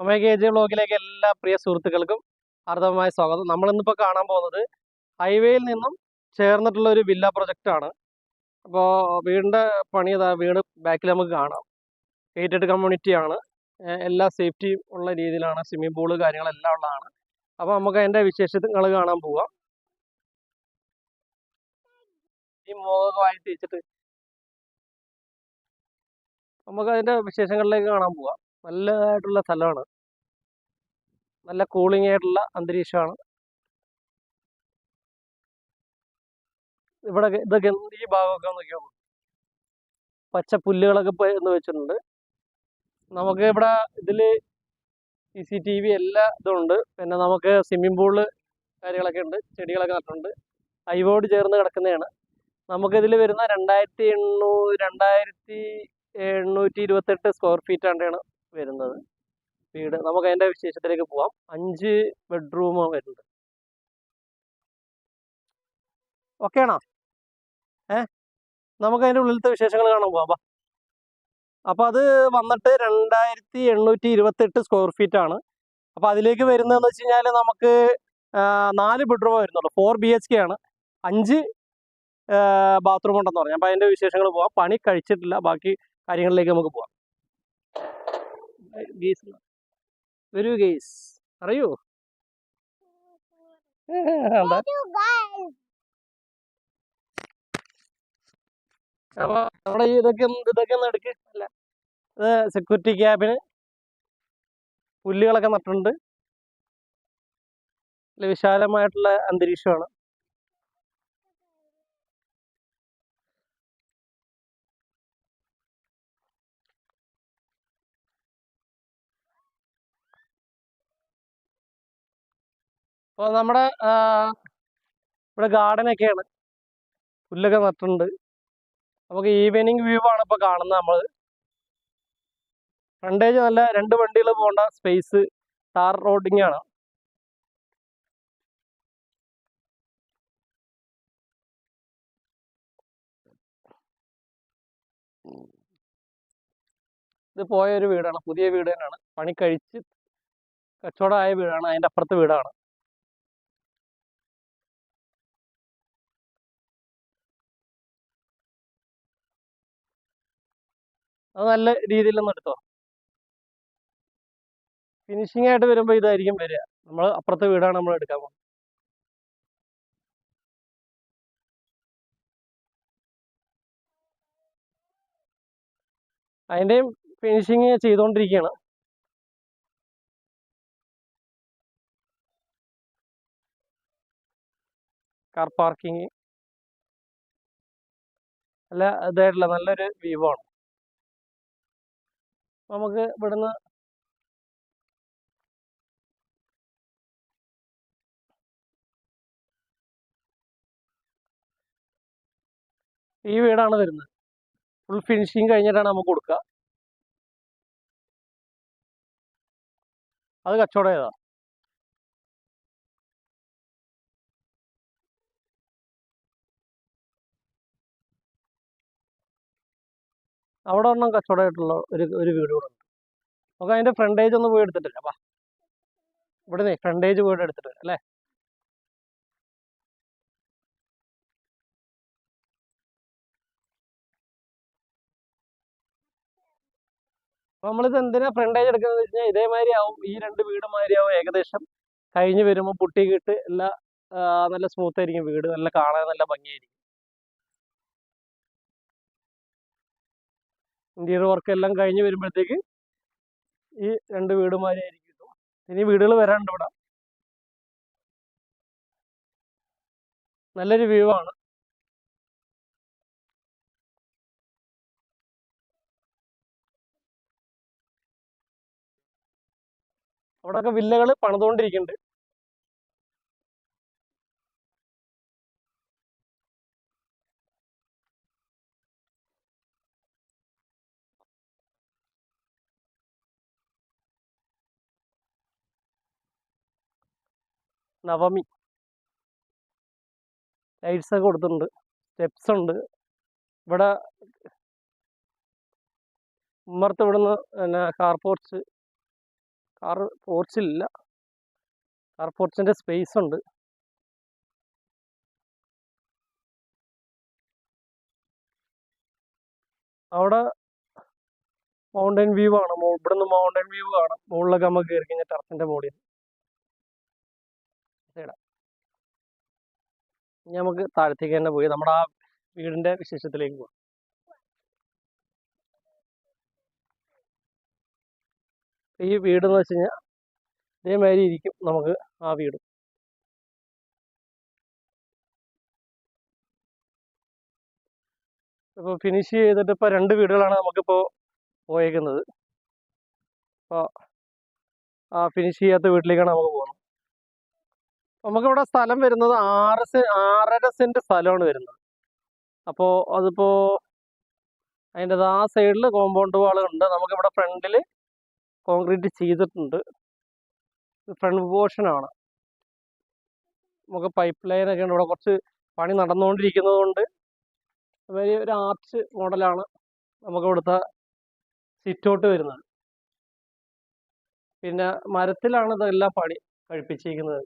Omega age ബ്ലോഗിലേക്ക് എല്ലാ പ്രിയ സുഹൃത്തുക്കൾക്കും ആർദ്രമായ സ്വാഗതം. നമ്മളിന്നിപ്പോൾ കാണാൻ പോകുന്നത് ഹൈവേയിൽ നിന്നും ചേർന്നിട്ടുള്ള ഒരു വില്ല പ്രൊജക്റ്റ് ആണ്. അപ്പോൾ വീടിന്റെ പണി അതാ വീട് ബാക്കിൽ നമുക്ക് കാണാം. ഗേറ്റഡ് കമ്മ്യൂണിറ്റി ആണ്. എല്ലാ സേഫ്റ്റിയും ഉള്ള രീതിയിലാണ് സ്വിമ്മിംഗ് പൂൾ കാര്യങ്ങളെല്ലാം ഉള്ളതാണ്. അപ്പോൾ നമുക്ക് അതിന്റെ വിശേഷങ്ങൾ കാണാൻ പോവാം. ഈ മുഖമൊക്കെ വായി നമുക്ക് അതിന്റെ വിശേഷങ്ങളിലേക്ക് കാണാൻ പോവാം. നല്ലതായിട്ടുള്ള സ്ഥലമാണ്. നല്ല കൂളിംഗ് ആയിട്ടുള്ള അന്തരീക്ഷമാണ്. ഇവിടെ ഇതൊക്കെ ഈ ഭാഗമൊക്കെ നോക്കിയോ പച്ച പുല്ലുകളൊക്കെ എന്ന് വെച്ചിട്ടുണ്ട്. നമുക്ക് ഇവിടെ ഇതിൽ സി സി ടി വി എല്ലാ ഇതും ഉണ്ട്. പിന്നെ നമുക്ക് സ്വിമ്മിംഗ് പൂൾ കാര്യങ്ങളൊക്കെ ഉണ്ട്. ചെടികളൊക്കെ നട്ടിട്ടുണ്ട്. ഐവോട് ചേർന്ന് കിടക്കുന്നതാണ്. നമുക്ക് ഇതിൽ വരുന്ന രണ്ടായിരത്തി എണ്ണൂ രണ്ടായിരത്തി എണ്ണൂറ്റി ഇരുപത്തെട്ട് സ്ക്വയർ ഫീറ്റ് ആണ്ടാണ് വരുന്നത്. വീട് നമുക്ക് അതിന്റെ വിശേഷത്തിലേക്ക് പോവാം. അഞ്ച് ബെഡ്റൂം വരുന്നുണ്ട്. ഓക്കെ ആണോ? ഏ? നമുക്ക് അതിന്റെ ഉള്ളിലത്തെ വിശേഷങ്ങൾ കാണാൻ പോവാം. വാ. അപ്പൊ അത് വന്നിട്ട് രണ്ടായിരത്തി എണ്ണൂറ്റി ഇരുപത്തെട്ട് സ്ക്വയർ ഫീറ്റ് ആണ്. അപ്പൊ അതിലേക്ക് വരുന്നതെന്ന് വെച്ച് കഴിഞ്ഞാൽ നമുക്ക് നാല് ബെഡ്റൂം വരുന്നുള്ളൂ. ഫോർ ബി എച്ച് കെ ആണ്. അഞ്ച് ബാത്റൂം ഉണ്ടെന്ന് പറഞ്ഞു അപ്പൊ അതിന്റെ വിശേഷങ്ങൾ പോവാം. പണി കഴിച്ചിട്ടില്ല. ബാക്കി കാര്യങ്ങളിലേക്ക് നമുക്ക് പോവാം. ഗീസ് വരൂ ഗെയ്സ്. അറിയോ അപ്പൊ നമ്മുടെ ഇതൊക്കെ ഇതൊക്കെ ഒന്ന് എടുക്ക്. അല്ല ഇത് സെക്യൂരിറ്റി ക്യാബിന് പുല്ലുകളൊക്കെ നട്ടിട്ടുണ്ട്. വിശാലമായിട്ടുള്ള അന്തരീക്ഷമാണ്. അപ്പോൾ നമ്മുടെ ഇവിടെ ഗാർഡനൊക്കെയാണ് പുല്ലൊക്കെ നട്ടിട്ടുണ്ട്. നമുക്ക് ഈവനിങ് വ്യൂ ആണ് ഇപ്പൊ കാണുന്നത് നമ്മൾ ഫ്രണ്ടേജ് നല്ല രണ്ട് വണ്ടികൾ പോകേണ്ട സ്പേസ് ടാർ റോഡിങ് ആണ്. ഇത് പോയ ഒരു വീടാണ്. പുതിയ വീട് തന്നെയാണ്. പണി കഴിച്ച് കച്ചവടമായ വീടാണ്. അതിന്റെ അപ്പുറത്തെ വീടാണ്. അത് നല്ല രീതിയിൽ ഒന്ന് എടുത്തോ. ഫിനിഷിംഗ് ആയിട്ട് വരുമ്പോൾ ഇതായിരിക്കും വരിക. നമ്മൾ അപ്പുറത്തെ വീടാണ് നമ്മൾ എടുക്കാൻ പോകുന്നത്. അതിന്റെയും ഫിനിഷിങ് ചെയ്തുകൊണ്ടിരിക്കുകയാണ് കാർ പാർക്കിങ് അല്ല ഇതായിട്ടുള്ള നല്ലൊരു വ്യൂ ആണ്. നമുക്ക് ഇവിടുന്ന് ഈ വീടാണ് വരുന്നത്. ഫുൾ ഫിനിഷിങ് കഴിഞ്ഞിട്ടാണ് നമുക്ക് കൊടുക്കുക. അത് കച്ചവടം ചെയ്താ അവിടെ ഒന്നും കച്ചവടമായിട്ടുള്ള ഒരു ഒരു വീട് കൂടെ ഉണ്ട്. നമുക്ക് അതിന്റെ ഫ്രണ്ടേജ് ഒന്ന് പോയി എടുത്തിട്ടില്ല വാ. ഇവിടെ ഫ്രണ്ടേജ് പോയി എടുത്തിട്ട് അല്ലേ? അപ്പൊ നമ്മളിത് എന്തിനാ ഫ്രണ്ടേജ് എടുക്കുന്നത് വെച്ച് കഴിഞ്ഞാൽ ഇതേമാതിരി ആവും. ഈ രണ്ട് വീട് മാതിരി ആവും ഏകദേശം. കഴിഞ്ഞ് വരുമ്പോൾ പുട്ടിക്കിട്ട് എല്ലാ നല്ല സ്മൂത്ത് ആയിരിക്കും വീട്. നല്ല കാണാൻ നല്ല ഭംഗിയായിരിക്കും. ഇന്റീരിയർ വർക്ക് എല്ലാം കഴിഞ്ഞ് വരുമ്പോഴത്തേക്ക് ഈ രണ്ട് വീടുമാരി ആയിരിക്കും ഇനി വീടുകൾ വരാനുണ്ട് ഇവിടെ. നല്ലൊരു വ്യൂ ആണ്. അവിടെയൊക്കെ വില്ലകൾ പണിതുകൊണ്ടിരിക്കുന്നുണ്ട്. നവമി. ലൈറ്റ്സ് ഒക്കെ കൊടുത്തിട്ടുണ്ട്. സ്റ്റെപ്സ് ഉണ്ട്. ഇവിടെ ഉമ്മർത്ത് ഇവിടുന്ന് പിന്നെ കാർ പോർച്ച് കാർ പോർച്ചിലില്ല കാർ പോർച്ചിന്റെ സ്പേസ് ഉണ്ട്. അവിടെ മൗണ്ടൻ വ്യൂ ആണ്. ഇവിടുന്ന് മൗണ്ടൻ വ്യൂ ആണ് മുകളിലൊക്കെ നമുക്ക് കയറി കഴിഞ്ഞാൽ ടെറസിന്റെ മുകളിൽ ഇതാ. ഇനി നമുക്ക് താഴത്തേക്ക് തന്നെ പോയി നമ്മുടെ ആ വീടിന്റെ വിശേഷത്തിലേക്ക് പോകാം ഈ വീട് എന്ന് വെച്ച് കഴിഞ്ഞാൽ ഇതേമാതിരി ഇരിക്കും നമുക്ക് ആ വീട്. ഇപ്പോൾ ഫിനിഷ് ചെയ്തിട്ട് ഇപ്പോൾ രണ്ട് വീടുകളാണ് നമുക്കിപ്പോൾ പോയേക്കുന്നത്. അപ്പോൾ ആ ഫിനിഷ് ചെയ്യാത്ത വീട്ടിലേക്കാണ് നമുക്ക് പോകുന്നത് നമുക്കിവിടെ സ്ഥലം വരുന്നത് ആറ് സെ ആറര സെന്റ് സ്ഥലമാണ് വരുന്നത്. അപ്പോ അതിപ്പോ അതിന്റെ ആ സൈഡിൽ കോമ്പൗണ്ട് വാളുണ്ട്. നമുക്കിവിടെ ഫ്രണ്ടിൽ കോൺക്രീറ്റ് ചെയ്തിട്ടുണ്ട്. ഫ്രണ്ട് പോർഷനാണ് നമുക്ക് പൈപ്പ് ലൈനൊക്കെ ഉണ്ട് ഇവിടെ കുറച്ച് പണി നടന്നുകൊണ്ടിരിക്കുന്നത് കൊണ്ട് വലിയ ഒരു ആർച്ച് മോഡലാണ് നമുക്ക് ഇവിടുത്തെ സിറ്റൗട്ട് വരുന്നത്. പിന്നെ മരത്തിലാണ് ഇതെല്ലാം പണി കഴിപ്പിച്ചിരിക്കുന്നത്.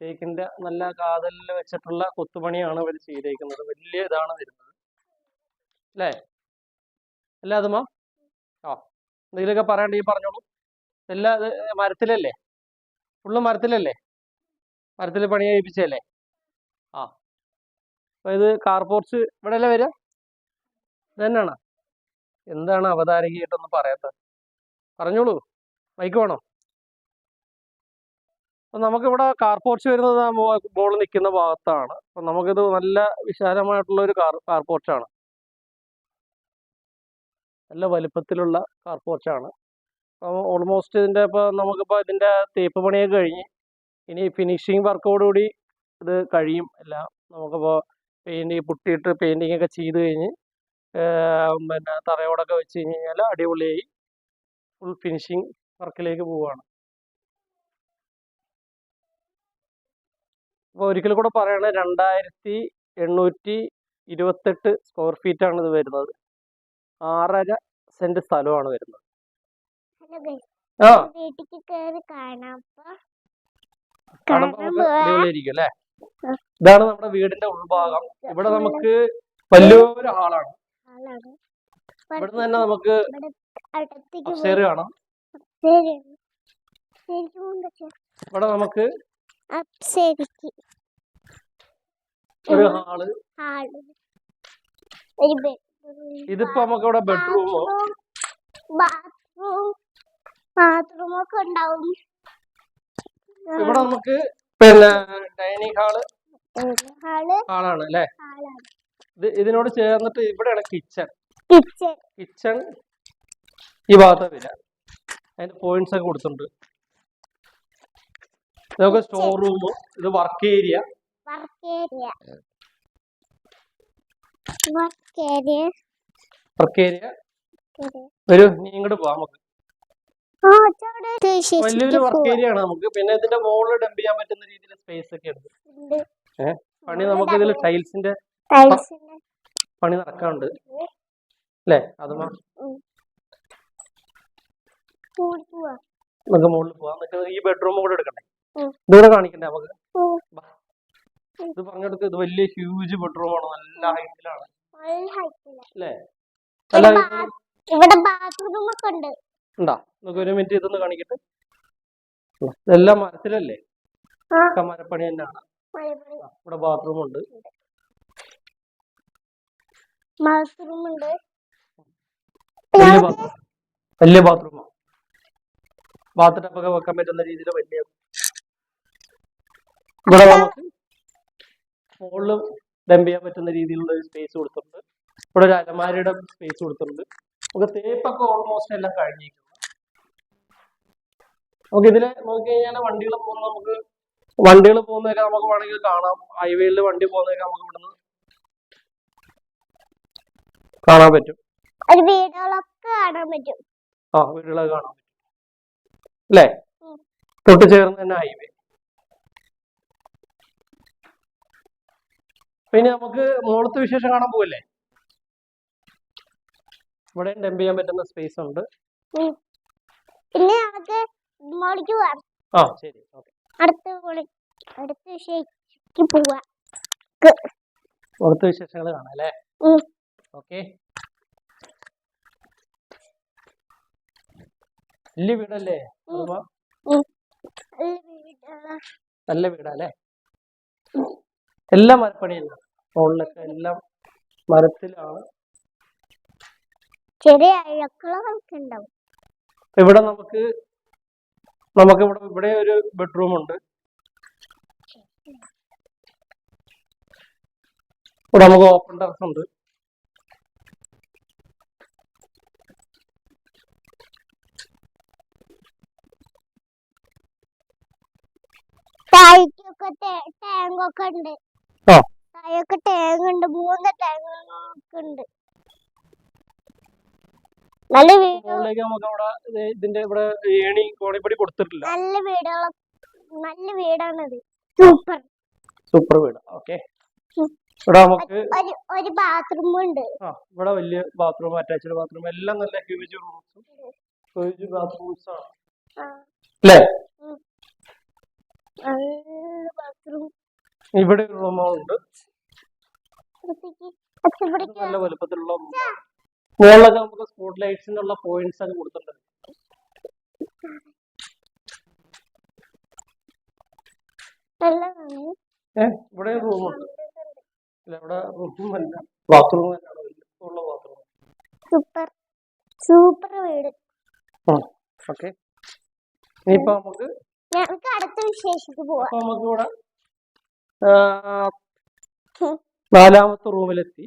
തേക്കിന്റെ നല്ല കാതലിൽ വെച്ചിട്ടുള്ള കൊത്തുപണിയാണ് ഇവർ ചെയ്തേക്കുന്നത്. വലിയ ഇതാണ് വരുന്നത്. അല്ലേ? അല്ലേ അതുമാ? ആ എന്തെങ്കിലുമൊക്കെ പറയാണ്ടെങ്കിൽ പറഞ്ഞോളൂ. എല്ലാ മരത്തിലല്ലേ? ഫുള്ള് മരത്തിലല്ലേ? മരത്തിൽ പണി കഴിപ്പിച്ചല്ലേ ആ. അപ്പൊ ഇത് കാർ പോർച്ച് ഇവിടെ അല്ലേ വരിക ഇതന്നെയാണ് എന്താണ് അവതാരകയായിട്ടൊന്നും പറയാത്ത പറഞ്ഞോളൂ. മൈക്ക് വേണോ? അപ്പം നമുക്കിവിടെ കാർ പോർച്ച് വരുന്നത് ബോൾ നിൽക്കുന്ന ഭാഗത്താണ്. അപ്പം നമുക്കിത് നല്ല വിശാലമായിട്ടുള്ള ഒരു കാർ കാർ പോർച്ചാണ് നല്ല വലിപ്പത്തിലുള്ള കാർ അപ്പോൾ ഓൾമോസ്റ്റ് ഇതിന്റെ ഇപ്പോൾ നമുക്കിപ്പോൾ ഇതിന്റെ തേപ്പ് പണിയൊക്കെ കഴിഞ്ഞ് ഇനി ഫിനിഷിങ് വർക്കോടുകൂടി ഇത് കഴിയും എല്ലാം. നമുക്കിപ്പോൾ പെയിന്റ് പുട്ടിയിട്ട് പെയിന്റിങ് ഒക്കെ ചെയ്ത് കഴിഞ്ഞ് പിന്നെ തറയോടൊക്കെ വെച്ച് കഴിഞ്ഞ് കഴിഞ്ഞാൽ അടിപൊളിയായി. ഫുൾ ഫിനിഷിങ് വർക്കിലേക്ക് പോവുകയാണ് അപ്പോൾ ഒരിക്കൽ കൂടെ പറയണ രണ്ടായിരത്തി എണ്ണൂറ്റി ഇരുപത്തെട്ട് സ്ക്വയർ ഫീറ്റ് ആണ് ഇത് വരുന്നത്. ആറര സെന്റ് സ്ഥലമാണ് വരുന്നത്. ആ. അപ്പൊ. അടിപൊളിയായിരിക്കും. ഇതാണ് നമ്മുടെ വീടിന്റെ ഉൾഭാഗം. ഇവിടെ നമുക്ക് വലിയൊരു ഹാളാണ്. ഇവിടുന്ന് തന്നെ നമുക്ക് കാണാം. ഇവിടെ നമുക്ക് അപ്സരിക്ക്. ഒരു ഹാൾ. ഹാൾ. ഒരു ബെഡ്റൂം ഇതിപ്പോ നമുക്ക് ഇവിടെ ബെഡ്റൂമോ ബാത്റൂം ബാത്റൂം ഒക്കെ ഉണ്ടാവും. ഇവിടെ നമുക്ക് പിന്നെ ഡൈനിങ് ഹാൾ. ഹാൾ. ഹാളാണ് അല്ലേ? ഹാളാണ്. ഇത് ഇതിനോട് ചേർന്നിട്ട് ഇവിടെയാണ് കിച്ചൺ കിച്ചൺ കിച്ചൺ ഈ ഭാഗത്ത് വരിക അതിന്റെ പോയിന്റ്സ് ഒക്കെ കൊടുത്തിട്ടുണ്ട്. നമുക്ക് സ്റ്റോർ റൂം ഇത് work area work area work area work area ഒരു നീ ഇങ്ങോട്ട് പോവാം നമുക്ക്. വലിയൊരു വർക്ക് ഏരിയ ആണ് നമുക്ക്. പിന്നെ ഇതിന്റെ മുകളിൽ ഡംപ് ചെയ്യാൻ പറ്റുന്ന രീതിയിൽ സ്പേസ് ഒക്കെ ഉണ്ട്. പണി നമുക്ക് ഇതിൽ ടൈൽസിന്റെ പണി നടക്കാനുണ്ട്. അല്ലേ? അത് നമുക്ക് മുകളിൽ പോവാം. നമുക്ക് ഈ ബെഡ്റൂം കൂടെ എടുക്കണ്ടേ? ഇതുകൂടെ കാണിക്കണ്ടേ നമുക്ക്. ഇത് പറഞ്ഞെടുക്ക് ഇത് വലിയ ഹ്യൂജ് ബെഡ്റൂം ആണ്. നല്ല ഹൈറ്റിലാണ് അല്ലേ? ഇവിടെ ബാത്റൂം ഒക്കെ ഉണ്ട്. ഉണ്ടാ? നമുക്ക് ഒരു മിനിറ്റ് ഇതൊന്ന് കാണിക്കട്ടെ? ഇതെല്ലാം മരത്തിലല്ലേ? മരപ്പണി. തന്നെയാണ് ഇവിടെ ബാത്റൂം ഉണ്ട്. ബാത്റൂം ഉണ്ട്. വലിയ ബാത്റൂം വലിയ ബാത്റൂമാണ് ബാത്ത് ടപ്പൊക്കെ വെക്കാൻ പറ്റുന്ന രീതിയിൽ വലിയ ഇവിടെ നമുക്ക് മുകളിലും ഡംപ് ചെയ്യാൻ പറ്റുന്ന രീതിയിലുള്ള ഒരു സ്പേസ് കൊടുത്തിട്ടുണ്ട്. ഇവിടെ ഒരു അലമാരയുടെ സ്പേസ് കൊടുത്തിട്ടുണ്ട്. നമുക്ക് തേപ്പൊക്കെ ഓൾമോസ്റ്റ് എല്ലാം കഴിഞ്ഞിരിക്കുന്നു. നമുക്ക് ഇതിൽ നോക്കി കഴിഞ്ഞാൽ വണ്ടികൾ പോകുന്ന നമുക്ക് വണ്ടികൾ പോകുന്നതൊക്കെ നമുക്ക് വേണമെങ്കിൽ കാണാം. ഹൈവേയിൽ വണ്ടി പോകുന്നതൊക്കെ നമുക്ക് ഇവിടുന്ന് കാണാൻ പറ്റും. വീടുകളൊക്കെ കാണാൻ പറ്റും. ആ വീടുകളൊക്കെ കാണാൻ പറ്റും. അല്ലേ. തൊട്ട് ചേർന്ന് തന്നെ ഹൈവേ പിന്നെ നമുക്ക് മുകളത്തെ വിശേഷം കാണാൻ പോവല്ലേ? ഇവിടെ ഡംപ് ചെയ്യാൻ പറ്റുന്ന സ്പേസ് ഉണ്ട്. പിന്നെ നമുക്ക് മോളിക്ക് പോവാം. ആ ശരി ഓക്കെ അടുത്ത അടുത്ത വിഷയക്ക് പോവാം. പുറത്ത് വിശേഷങ്ങൾ കാണാം അല്ലേ. ഓക്കെ വലിയ വീടല്ലേ? നല്ല വീടാ അല്ലേ? എല്ലാം മരപ്പണിയല്ല മുകളിലൊക്കെ എല്ലാം മരത്തിലാണ്. ചെറിയ ഉണ്ടാവും ഇവിടെ നമുക്ക് നമുക്ക് ഇവിടെ ഇവിടെ ഒരു ബെഡ്റൂം ഉണ്ട്. ഇവിടെ നമുക്ക് ഓപ്പൺ ടെറസ് താഴേക്കൊക്കെ ഉണ്ട്. ആ. ടാങ്ക് ഉണ്ട് മൂന്ന് ടാങ്ക് ഉണ്ട്. നല്ല വീട് മുകളിലേക്ക് നമുക്ക് ഇവിടെ ഇതിന്റെ ഇവിടെ ഏണി കോണിപ്പടി കൊടുത്തിട്ടില്ല. നല്ല വീടുകള നല്ല വീടാണത്. സൂപ്പർ. സൂപ്പർ വീട്. ഓക്കെ. ഇവിടെ നമുക്ക് ഒരു ഒരു ബാത്റൂം ഉണ്ട്. ആ ഇവിടെ വലിയ ബാത്റൂം അറ്റാച്ച്ഡ് ബാത്റൂം എല്ലാം നല്ല ഹ്യൂജ് റൂംസും ഹ്യൂജ് ബാത്റൂംസ് ആണ്. അല്ലേ? ബാത്റൂം ഇവിടെ ഒരു റൂമുണ്ട് നല്ല വലുപ്പത്തിലുള്ള ആണ്. മുകളിലൊക്കെ നമുക്ക് സ്പോട്ട് ലൈറ്റ്സിനുള്ള പോയിന്റ്സ് ഒക്കെ കൊടുത്തിട്ടുണ്ട്. ഇവിടെ റൂമുണ്ട് അല്ല ഇവിടെ റൂം അല്ല. ബാത്റൂം തന്നെയാണ് വലിപ്പമുള്ള ബാത്റൂം സൂപ്പർ സൂപ്പർ വീട്. ഓക്കെ ഇനിയിപ്പോ നമുക്ക് നമുക്ക് അടുത്ത വിശേഷക്ക് പോവാം. അപ്പൊ നമുക്ക് ഇവിടെ ആ, നാലാമത്തെ റൂമിലെത്തി.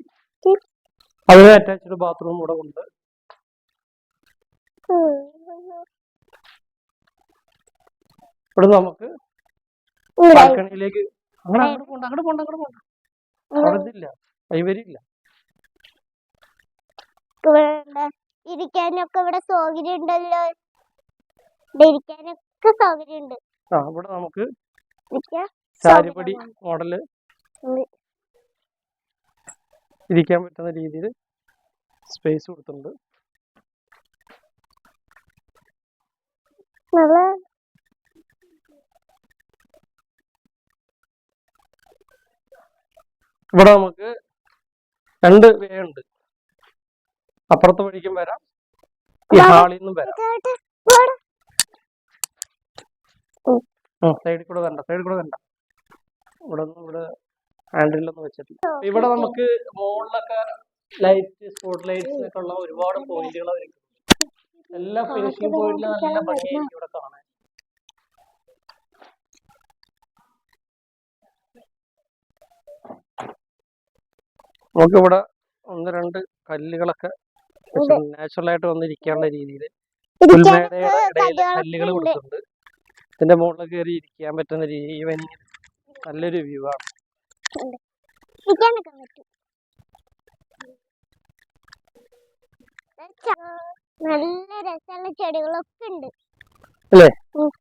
അതിന് അറ്റാച്ച്ഡ് ബാത്റൂം ഇവിടെ ഉണ്ട്. ഇവിടെ നമുക്ക് ബാൽക്കണിയിലേക്ക് അങ്ങനെ അങ്ങോട്ട് പോണ്ട അങ്ങോട്ട് പോണ്ട അങ്ങോട്ട് പോണ്ട. അവിടെ ഇതില്ല കൈവരില്ല ഇരിക്കാനൊക്കെ ഇവിടെ സൗകര്യം ഉണ്ടല്ലോ ഇരിക്കാനൊക്കെ സൗകര്യം ഉണ്ട് ആ ഇവിടെ നമുക്ക് സാരിപ്പടി മോഡൽ. ഇരിക്കാൻ പറ്റുന്ന രീതിയിൽ സ്പേസ് കൊടുത്തിട്ടുണ്ട്. ഇവിടെ നമുക്ക് രണ്ട് വേ ഉണ്ട്. അപ്പുറത്ത് വഴിക്കും വരാം. ഈ ഹാളിൽ നിന്നും വരാം. സൈഡിൽ കൂടെ വരണ്ട സൈഡിൽ കൂടെ വരണ്ട. ഇവിടെ നിന്ന് ഇവിടെ ഹാൻഡിലൊന്നും വെച്ചിട്ടില്ല. ഇവിടെ നമുക്ക് മുകളിലൊക്കെ ലൈറ്റ് സ്പോട്ട് ലൈറ്റ്സ് ഒക്കെ ഉള്ള ഒരുപാട് പോയിന്റുകൾ എല്ലാ ഫിനിഷിംഗ് പോയിന്റിലും നല്ല ഭംഗിയായിരിക്കും ഇവിടെ കാണാൻ. നമുക്കിവിടെ ഒന്ന് രണ്ട് കല്ലുകളൊക്കെ നാച്ചുറൽ ആയിട്ട് വന്നിരിക്കാനുള്ള രീതിയിൽ പുൽമേടയുടെ ഇടയിൽ കല്ലുകൾ. കൊടുത്തിട്ടുണ്ട്. ഇതിന്റെ മുകളിൽ കയറി ഇരിക്കാൻ പറ്റുന്ന രീതി നല്ലൊരു വ്യൂ ആണ്. പറ്റും നല്ല രസമുള്ള ചെടികളൊക്കെ ഉണ്ട്. അല്ലേ?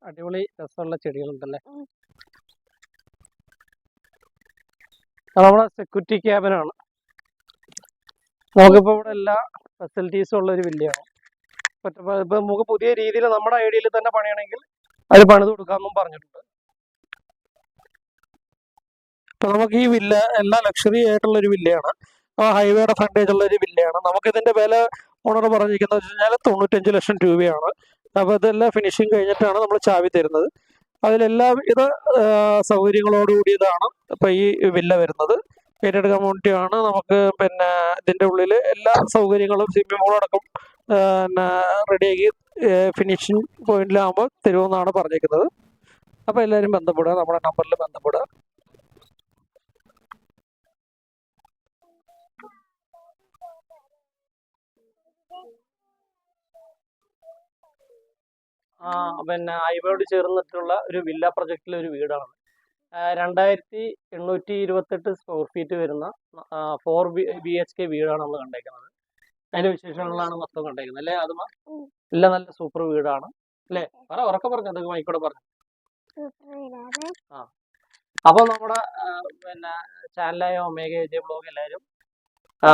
അടിപൊളി രസമുള്ള ചെടികളുണ്ടല്ലേ? നമ്മളെ സെക്യൂരിറ്റി ക്യാബിനാണ് നമുക്കിപ്പോ ഇവിടെ എല്ലാ ഫെസിലിറ്റീസും ഉള്ള ഒരു വില്ലയാണ് ഇപ്പൊ നമുക്ക് പുതിയ രീതിയിൽ നമ്മുടെ ഐഡിയയിൽ തന്നെ പണിയണമെങ്കിൽ അത് പണിത് കൊടുക്കാമെന്നും പറഞ്ഞിട്ടുണ്ട്. ഇപ്പൊ നമുക്ക് ഈ വില്ല എല്ലാ ലക്ഷറി ആയിട്ടുള്ള ഒരു വില്ലയാണ്. ഹൈവേയുടെ ഫ്രണ്ടേജ് ഉള്ള ഒരു വില്ലയാണ്. നമുക്ക് ഇതിന്റെ വില ഓണർ പറഞ്ഞിരിക്കുന്നത് വെച്ച് കഴിഞ്ഞാൽ തൊണ്ണൂറ്റഞ്ച് ലക്ഷം രൂപയാണ്. അപ്പൊ ഇതെല്ലാം ഫിനിഷിങ് കഴിഞ്ഞിട്ടാണ് നമ്മൾ ചാവി തരുന്നത്. അതിലെല്ലാം ഇത് സൗകര്യങ്ങളോടുകൂടിയതാണ് ഇപ്പൊ ഈ വില്ല വരുന്നത്. ഗേറ്റഡ് കമ്മ്യൂണിറ്റി ആണ്. നമുക്ക് പിന്നെ ഇതിന്റെ ഉള്ളിൽ എല്ലാ സൗകര്യങ്ങളും സ്വിമ്മിംഗ് പൂളടക്കം പിന്നെ റെഡിയാക്കി ഫിനിഷിംഗ് പോയിന്റിലാകുമ്പോൾ തരുമെന്നാണ് പറഞ്ഞിരിക്കുന്നത്. അപ്പോൾ എല്ലാവരും ബന്ധപ്പെടുക. നമ്മുടെ നമ്പറിൽ ബന്ധപ്പെടുക. പിന്നെ ഹൈവേയോട് ചേർന്നിട്ടുള്ള ഒരു വില്ല പ്രൊജക്റ്റിലെ ഒരു വീടാണ്. ആ, രണ്ടായിരത്തി എണ്ണൂറ്റി ഇരുപത്തെട്ട് സ്ക്വയർ ഫീറ്റ് വരുന്ന ഫോർ ബി എച്ച് കെ വീടാണ് നമ്മൾ കണ്ടേക്കുന്നത്. അതിന്റെ വിശേഷങ്ങളാണ് മൊത്തം കണ്ടേക്കുന്നത് അല്ലേ അതുമ ഉം. എല്ലാം നല്ല സൂപ്പർ വീടാണ് അല്ലെ? പറ ഉറക്കെ പറഞ്ഞു അത് മൈക്കോടെ പറഞ്ഞു? അപ്പൊ നമ്മുടെ പിന്നെ ചാനലായ ഒമേഗ വിജയ ബ്ലോഗ് എല്ലാവരും ആ,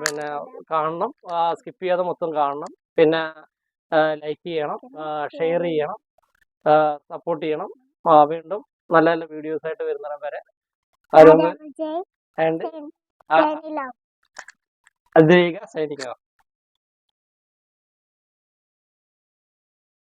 പിന്നെ കാണണം സ്കിപ്പ് ചെയ്യാതെ മൊത്തം കാണണം. പിന്നെ ലൈക്ക് ചെയ്യണം ഷെയർ ചെയ്യണം സപ്പോർട്ട് ചെയ്യണം. വീണ്ടും നല്ല നല്ല വീഡിയോസ് ആയിട്ട് വരുന്നിടം വരെ. ആൻഡ് ചൈനയിലാണ് സൈനിക.